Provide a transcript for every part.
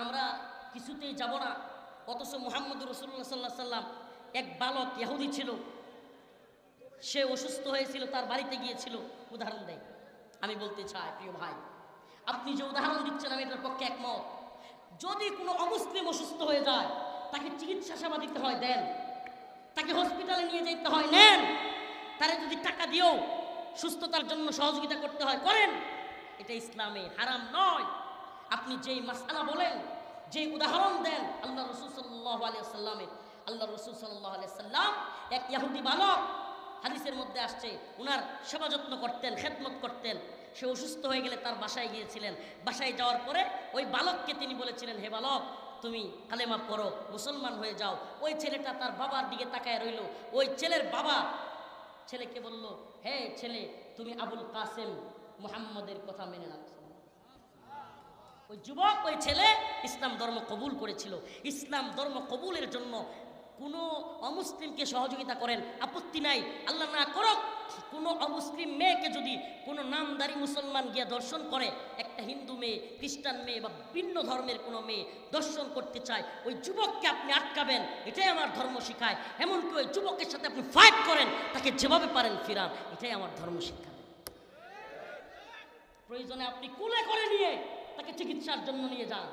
আমরা কিছুতেই যাব না। অথচ মোহাম্মদ রসুল্লাহ সাল্লাহ সাল্লাম এক বালক ইহুদি ছিল। সে অসুস্থ হয়েছিল, তার বাড়িতে গিয়েছিল। উদাহরণ দেয় আমি বলতে চাই, প্রিয় ভাই, আপনি যে উদাহরণ দিচ্ছেন, আমি এটার পক্ষে একমত। যদি কোনো অমুসলিম অসুস্থ হয়ে যায়, তাকে চিকিৎসা সেবা দিতে হয়, দেন। তাকে হসপিটালে নিয়ে যেতে হয়, নেন। তারে যদি টাকা দিয়েও সুস্থতার জন্য সহযোগিতা করতে হয়, করেন। এটা ইসলামে হারাম নয়। আপনি যেই মাসালা বলেন যে উদাহরণ দেন, আল্লাহ রসুল সাল্লাহ আলিয়া সাল্লামের আল্লাহ রসুল সাল্লাহ আলিয়া সাল্লাম এক ইয়াহুদি বালক, হাদিসের মধ্যে আসছে, উনার সেবা যত্ন করতেন, খেদমত করতেন, সে অসুস্থ হয়ে গেলে তার বাসায় গিয়েছিলেন, বাসায় যাওয়ার পরে ওই বালককে তিনি বলেছিলেন, হে বালক, তুমি কালেমা পড়ো, মুসলমান হয়ে যাও। ওই ছেলেটা তার বাবার দিকে তাকায় রইল। ওই ছেলের বাবা ছেলেকে বলল, হে ছেলে, তুমি আবুল কাসেম মোহাম্মদের কথা মেনে ওই যুবক, ওই ছেলে ইসলাম ধর্ম কবুল করেছিল। ইসলাম ধর্ম কবুলের জন্য কোনো অমুসলিমকে সহযোগিতা করেন, আপত্তি নাই। আল্লাহ না করক, কোনো অমুসলিম মেয়েকে যদি কোনো নামদারি মুসলমান গিয়ে দর্শন করে, একটা হিন্দু মেয়ে, খ্রিস্টান মেয়ে বা ভিন্ন ধর্মের কোনো মেয়ে দর্শন করতে চায়, ওই যুবককে আপনি আটকাবেন, এটাই আমার ধর্ম শিখায়। এমনকি ওই যুবকের সাথে আপনি ফাইট করেন, তাকে যেভাবে পারেন ফিরান, এটাই আমার ধর্ম শিক্ষা। প্রয়োজনে আপনি কুলে করে নিয়ে তাকে চিকিৎসার জন্য নিয়ে যান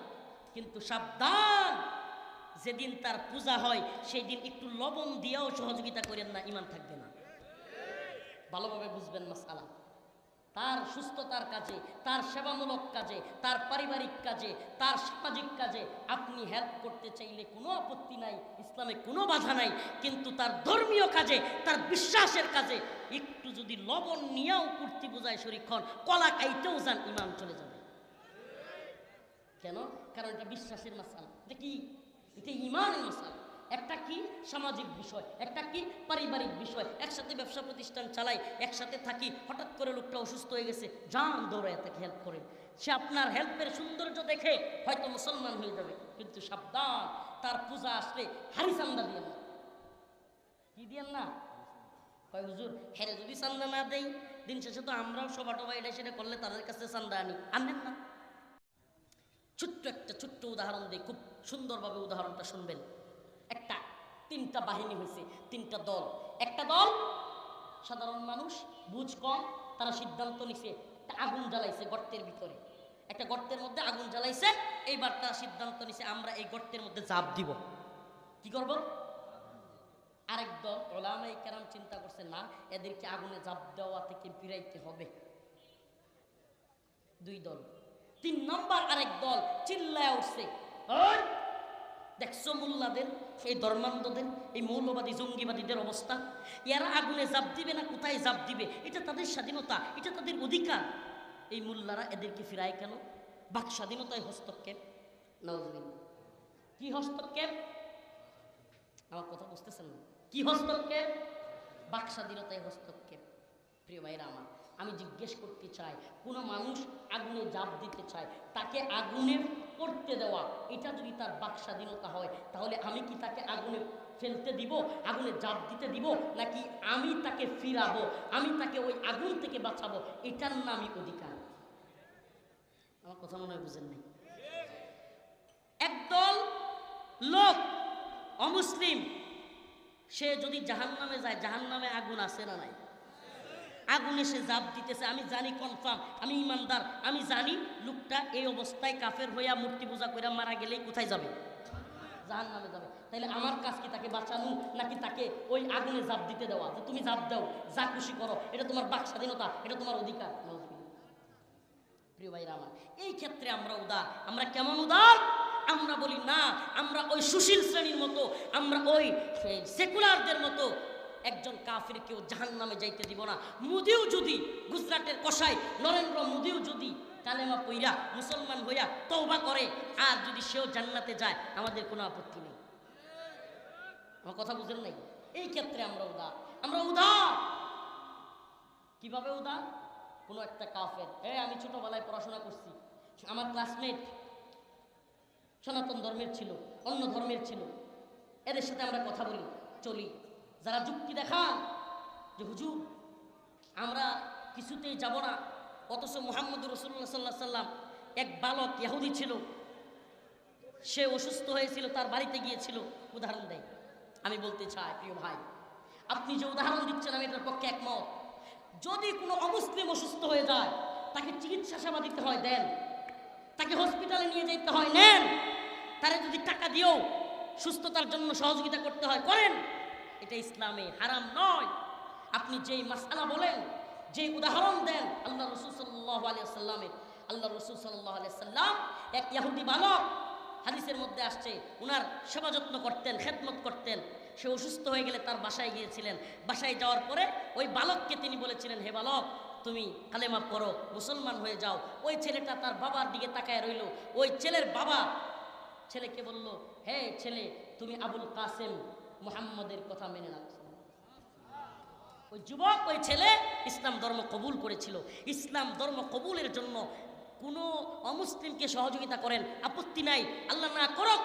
কিন্তু সাবধান, যেদিন তার পূজা হয় সেই দিন একটু লবণ দিয়েও সহযোগিতা করেন না, ইমান থাকবে না। ভালোভাবে বুঝবেন মাসালা তার সুস্থতার কাজে, তার সেবামূলক কাজে, তার পারিবারিক কাজে, তার সামাজিক কাজে আপনি হেল্প করতে চাইলে কোনো আপত্তি নাই, ইসলামে কোনো বাধা নাই, কিন্তু তার ধর্মীয় কাজে, তার বিশ্বাসের কাজে একটু যদি লবণ নিয়েও কুর্তি বোঝায় শরীক্ষণ কলা খাইতেও যান ইমান চলে যাবে। কেন? কারণ এটা বিশ্বাসের মাসালা। এটা কি? এটা ইমানের মাসালা। একটা কি? সামাজিক বিষয়। একটা কি? পারিবারিক বিষয়। একসাথে ব্যবসা প্রতিষ্ঠান চালাই, একসাথে থাকি, হঠাৎ করে লোকটা অসুস্থ হয়ে গেছে, যান দৌড়ায় তাকে হেল্প করেন। সে আপনার হেল্পের সৌন্দর্য দেখে হয়তো মুসলমান হয়ে যাবে, কিন্তু সাবধান, তার পূজা আসলে হারি চান্দা দিয়ে না। কি দিয়েন না? কয়, হুজুর, হেরে যদি চান্দা না দেই, দিন শেষে তো আমরাও সবা টবা এটা সেটা করলে তাদের কাছে চান্দা আনি। আনেন না। ছোট্ট একটা ছোট্ট উদাহরণ দিয়ে খুব সুন্দরভাবে উদাহরণটা শুনবেন। একটা, তিনটা বাহিনী হয়েছে, তিনটা দল। একটা দল, সাধারণ মানুষ, বুঝ কম, তারা সিদ্ধান্ত নিছে, একটা আগুন জ্বালাইছে গর্তের ভিতরে। একটা গর্তের মধ্যে আগুন জ্বালাইছে, এইবার তারা সিদ্ধান্ত নিছে, আমরা এই গর্তের মধ্যে চাপ দিব। কি করব? আরেক দল ওলামাই কেরাম চিন্তা করছে, না, এদেরকে আগুনে জাপ দেওয়া থেকে ফিরাইতে হবে। দুই দল। তিন নম্বর আরেক দল চিল্লায় উঠছে। দেখছ মোল্লাদের এই ধর্মান্ধদের এই মৌলবাদী জঙ্গিবাদীদের অবস্থা? এরা আগুনে জাপ দিবে না কোথায় জাপ দিবে? এটা তাদের স্বাধীনতা এটা তাদের অধিকার। এই মোল্লারা এদেরকে ফিরায় কেন? বাক স্বাধীনতায় হস্তক্ষেপ। নজরিন কি হস্তক্ষেপ? আমার কথা বুঝতেছেন না। কি হস্তক্ষেপ? বাক স্বাধীনতায় হস্তক্ষেপ। প্রিয় ভাইরা আমার আমি জিজ্ঞেস করতে চাই, কোনো মানুষ আগুনে জাপ দিতে চায়, তাকে আগুনে করতে দেওয়া, এটা যদি তার বাক স্বাধীনতা হয়, তাহলে আমি কি তাকে আগুনে ফেলতে দিব, আগুনে জাপ দিতে দিব, নাকি আমি তাকে ফিরাবো, আমি তাকে ওই আগুন থেকে বাঁচাবো, এটার নামই অধিকার? আমার কথা মনে হয় বুঝেন নাই। একদল লোক, অমুসলিম, সে যদি জাহান নামে যায় জাহান নামে আগুন আছে না নাই? আগুনে সে জাপ দিতেছে, আমি জানি কনফার্ম আমি ইমানদার, আমি জানি লোকটা এই অবস্থায় কাফের হইয়া মূর্তি পূজা করে মারা গেলেই কোথায় যাবে? জাহান নামে যাবে। তাইলে আমার কাজ কি তাকে বাঁচানো, নাকি তাকে ওই আগুনে জাপ দিতে দেওয়া? যে তুমি জাপ দাও, যা খুশি করো, এটা তোমার বাক স্বাধীনতা, এটা তোমার অধিকার। প্রিয় ভাইরা আমার, এই ক্ষেত্রে আমরা উদার, আমরা কেমন উদার? আমরা বলি, না, আমরা ওই সুশীল শ্রেণির মতো, আমরা ওই সেকুলারদের মতো একজন কাফির কেউ জাহান নামে যাইতে দিব না। মোদিও যদি গুজরাটের কষাই নরেন্দ্র মোদিও যদি কালেমা পইরা, মুসলমান হইয়া তওবা করে, আর যদি সেও জান্নাতে যায়, আমাদের কোনো আপত্তি নেই। আমার কথা বুঝেন নাই? এই ক্ষেত্রে আমরা উদার। আমরা উদার! কীভাবে উদার? কোনো একটা কাফের, এ, আমি ছোটবেলায় পড়াশোনা করছি। আমার ক্লাসমেট সনাতন ধর্মের ছিল, অন্য ধর্মের ছিল। এদের সাথে আমরা কথা বলি, চলি। যারা যুক্তি দেখান যে হুজুর, আমরা কিছুতেই যাব না। অথচ মোহাম্মদ রসুল্লাহ সাল্লাহ সাল্লাম এক বালক ইহুদি ছিল। সে অসুস্থ হয়েছিল, তার বাড়িতে গিয়েছিল। উদাহরণ দেয় আমি বলতে চাই, প্রিয় ভাই, আপনি যে উদাহরণ দিচ্ছেন, আমি এটার পক্ষে একমত। যদি কোনো অমুসলিম অসুস্থ হয়ে যায়, তাকে চিকিৎসা সেবা দিতে হয়, দেন। তাকে হসপিটালে নিয়ে যেতে হয়, নেন। তারে যদি টাকা দিয়েও সুস্থতার জন্য সহযোগিতা করতে হয়, করেন। এটা ইসলামে হারাম নয়। আপনি যেই মাসালা বলেন যে উদাহরণ দেন, আল্লাহ রসুল সাল্লাহ আলিয়া সাল্লামের আল্লাহ রসুল সাল্লাহ আলিয়া সাল্লাম এক ইয়াহুদি বালক, হাদিসের মধ্যে আসছে, উনার সেবা যত্ন করতেন, খেদমত করতেন। সে অসুস্থ হয়ে গেলে তার বাসায় গিয়েছিলেন। বাসায় যাওয়ার পরে ওই বালককে তিনি বলেছিলেন, হে বালক, তুমি কালেমা পড়ো, মুসলমান হয়ে যাও। ওই ছেলেটা তার বাবার দিকে তাকায় রইল। ওই ছেলের বাবা ছেলেকে বলল, হে ছেলে, তুমি আবুল কাসেম মুহাম্মদের কথা মেনে রাখছো ওই যুবক, ওই ছেলে ইসলাম ধর্ম কবুল করেছিল। ইসলাম ধর্ম কবুলের জন্য কোনো অমুসলিমকে সহযোগিতা করেন, আপত্তি নাই। আল্লাহ না করক,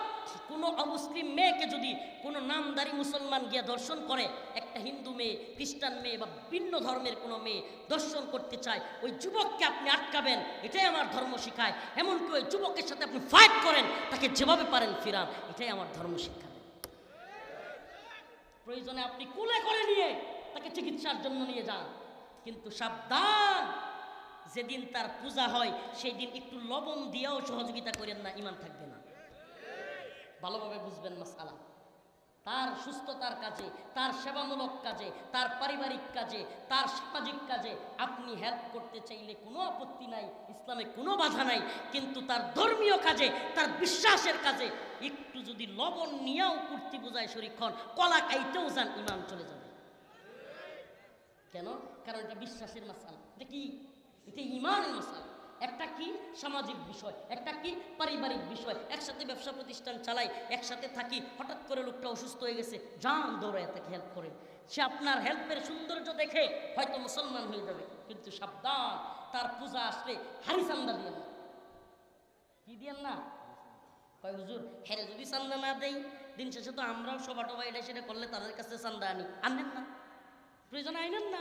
কোনো অমুসলিম মেয়েকে যদি কোনো নামদারি মুসলমান গিয়া দর্শন করে, একটা হিন্দু মেয়ে, খ্রিস্টান মেয়ে বা ভিন্ন ধর্মের কোনো মেয়ে দর্শন করতে চায়, ওই যুবককে আপনি আটকাবেন। এটাই আমার ধর্ম শিখায়। এমনকি ওই যুবকের সাথে আপনি ফাইট করেন, তাকে যেভাবে পারেন ফিরান। এটাই আমার ধর্ম শিক্ষা। প্রয়োজনে আপনি কুলে করে নিয়ে তাকে চিকিৎসার জন্য নিয়ে যান। কিন্তু সাবধান, যেদিন তার পূজা হয় সেই দিন একটু লবণ দিয়েও সহযোগিতা করেন না, ইমান থাকবে না। ভালোভাবে বুঝবেন মাসালা তার সুস্থতার কাজে, তার সেবামূলক কাজে, তার পারিবারিক কাজে, তার সামাজিক কাজে আপনি হেল্প করতে চাইলে কোনো আপত্তি নাই, ইসলামে কোনো বাধা নাই, কিন্তু তার ধর্মীয় কাজে, তার বিশ্বাসের কাজে একটু যদি লবণ নিয়েও কুর্তি বোঝায় শরীক্ষণ কলা খাইতেও যান ইমান চলে যাবে। কেন? কারণ এটা বিশ্বাসের মাসাল। এটা কি? এটা ইমানের মাসাল। একটা কি? সামাজিক বিষয়। একটা কি? পারিবারিক বিষয়। একসাথে ব্যবসা প্রতিষ্ঠান চালাই, একসাথে থাকি, হঠাৎ করে লোকটা অসুস্থ হয়ে গেছে, যান দৌড়ায় তাকে হেল্প করে সে আপনার হেল্পের সৌন্দর্য দেখে হয়তো মুসলমান হয়ে যাবে, কিন্তু সাবধান, তার পূজা আসলে হারি চান্দা দিয়ে না। কি দিয়েন না? কয়, হুজুর, হেরে যদি চান্দা না দেই, দিন শেষে তো আমরাও সভা টভা এটা সেটা করলে তাদের কাছে চান্দা আনি। আনেন না। প্রয়োজন আইনেন না।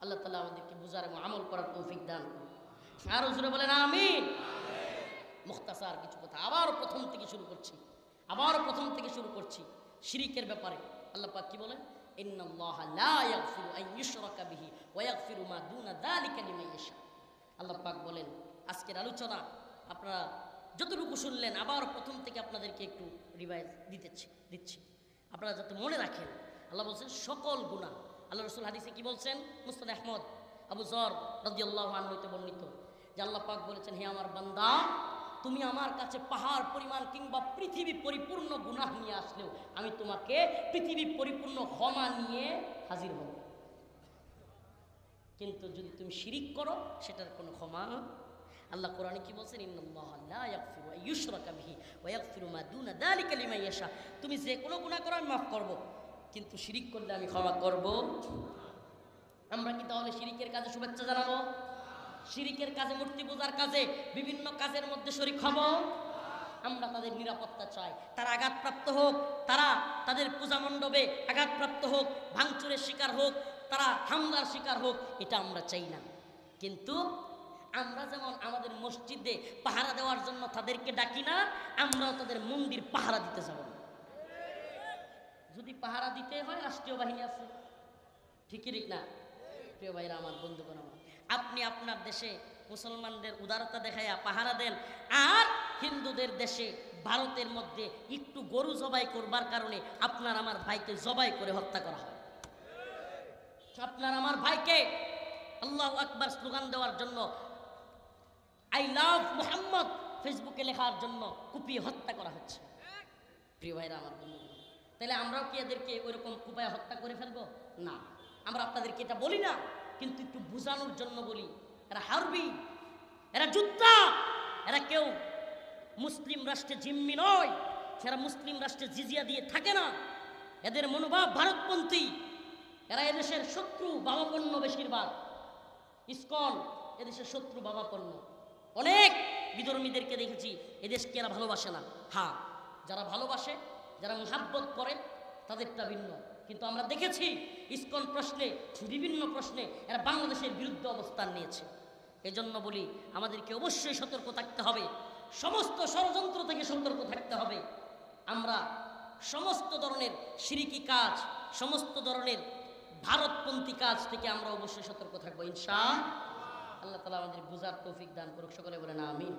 আল্লাহ তালা আমাদেরকে বুঝার এবং আমল করার তৌফিক দান করুন। আর হুজুরে বলেন, আমিন। মুখতাসার কিছু কথা আবার প্রথম থেকে শুরু করছি। আবার প্রথম থেকে শুরু করছি শিরিকের ব্যাপারে। আল্লাহ পাক কি বলেন? ইন্নাল্লাহ ওয়া মা আল্লাহ পাক বলেন, আজকের আলোচনা আপনারা যতটুকু শুনলেন, আবার প্রথম থেকে আপনাদেরকে একটু রিভাইজ দিতেছি, দিচ্ছি। আপনারা যাতে মনে রাখেন, আল্লাহ বলছেন, সকল গুণা আল্লাহ রসুল হাদিসে কি বলছেন? মুস্তাদ আহমদ আবু জর রদিয়াল্লাহ হইতে বর্ণিত, যে আল্লাহ পাক বলেছেন, হে আমার বান্দা, তুমি আমার কাছে পাহাড় পরিমাণ কিংবা পৃথিবী পরিপূর্ণ গুনাহ নিয়ে আসলেও আমি তোমাকে পৃথিবী পরিপূর্ণ ক্ষমা নিয়ে হাজির হব। কিন্তু যদি তুমি শিরিক করো, সেটার কোনো ক্ষমা আল্লাহ কোরআনে কি বলছেন? ইয়াশা। তুমি যে কোনো গুনাহ করো, আমি মাফ করব। কিন্তু শিরিক করলে আমি ক্ষমা করব। আমরা কি তাহলে শিরিকের কাজে শুভেচ্ছা জানাব? শিরিকের কাজে, মূর্তি পূজার কাজে, বিভিন্ন কাজের মধ্যে শরিক হব? আমরা তাদের নিরাপত্তা চাই। তারা আঘাতপ্রাপ্ত হোক, তারা তাদের পূজা মণ্ডপে আঘাতপ্রাপ্ত হোক, ভাঙচুরের শিকার হোক, তারা হামলার শিকার হোক, এটা আমরা চাই না। কিন্তু আমরা যেমন আমাদের মসজিদে পাহারা দেওয়ার জন্য তাদেরকে ডাকি না, আমরাও তাদের মন্দির পাহারা দিতে যাব না। যদি পাহারা দিতে হয়, রাষ্ট্রীয় বাহিনী আছে। ঠিকই ঠিক না? প্রিয় ভাইরা, আমার বন্ধুগণ, আমার। আপনি আপনার দেশে মুসলমানদের উদারতা দেখাইয়া পাহারা দেন, আর হিন্দুদের দেশে ভারতের মধ্যে একটু গরু জবাই করবার কারণে আপনার আমার ভাইকে জবাই করে হত্যা করা হয়। আপনার আমার ভাইকে আল্লাহ আকবার স্লোগান দেওয়ার জন্য আই লাভ মোহাম্মদ ফেসবুকে লেখার জন্য কুপিয়ে হত্যা করা হচ্ছে। প্রিয় ভাইরা আমার বন্ধু, তাহলে আমরাও কি এদেরকে ওইরকম কুপায় হত্যা করে ফেলব? না, আমরা আপনাদেরকে এটা বলি না, কিন্তু একটু বোঝানোর জন্য বলি, এরা হারবি, এরা যোদ্ধা, এরা কেউ মুসলিম রাষ্ট্রে জিম্মি নয় এরা মুসলিম রাষ্ট্রে জিজিয়া দিয়ে থাকে না। এদের মনোভাব ভারতপন্থী, এরা এদেশের শত্রু বাবাপন্ন বেশিরভাগ। ইসকন এদেশের শত্রু বাবাপন্ন অনেক বিধর্মীদেরকে দেখেছি, এদেশকে এরা ভালোবাসে না। হ্যাঁ যারা ভালোবাসে, যারা মহাব্বত করে, তাদেরটা ভিন্ন। কিন্তু আমরা দেখেছি, ইস্কন প্রশ্নে, বিভিন্ন প্রশ্নে এরা বাংলাদেশের বিরুদ্ধে অবস্থান নিয়েছে। এজন্য বলি, আমাদেরকে অবশ্যই সতর্ক থাকতে হবে। সমস্ত ষড়যন্ত্র থেকে সতর্ক থাকতে হবে। আমরা সমস্ত ধরনের সিরিকি কাজ, সমস্ত ধরনের ভারতপন্থী কাজ থেকে আমরা অবশ্যই সতর্ক থাকব, ইনশা আল্লাহ তালা আমাদের বুঝার তৌফিক দান করুক সকলে বলেন আমিন।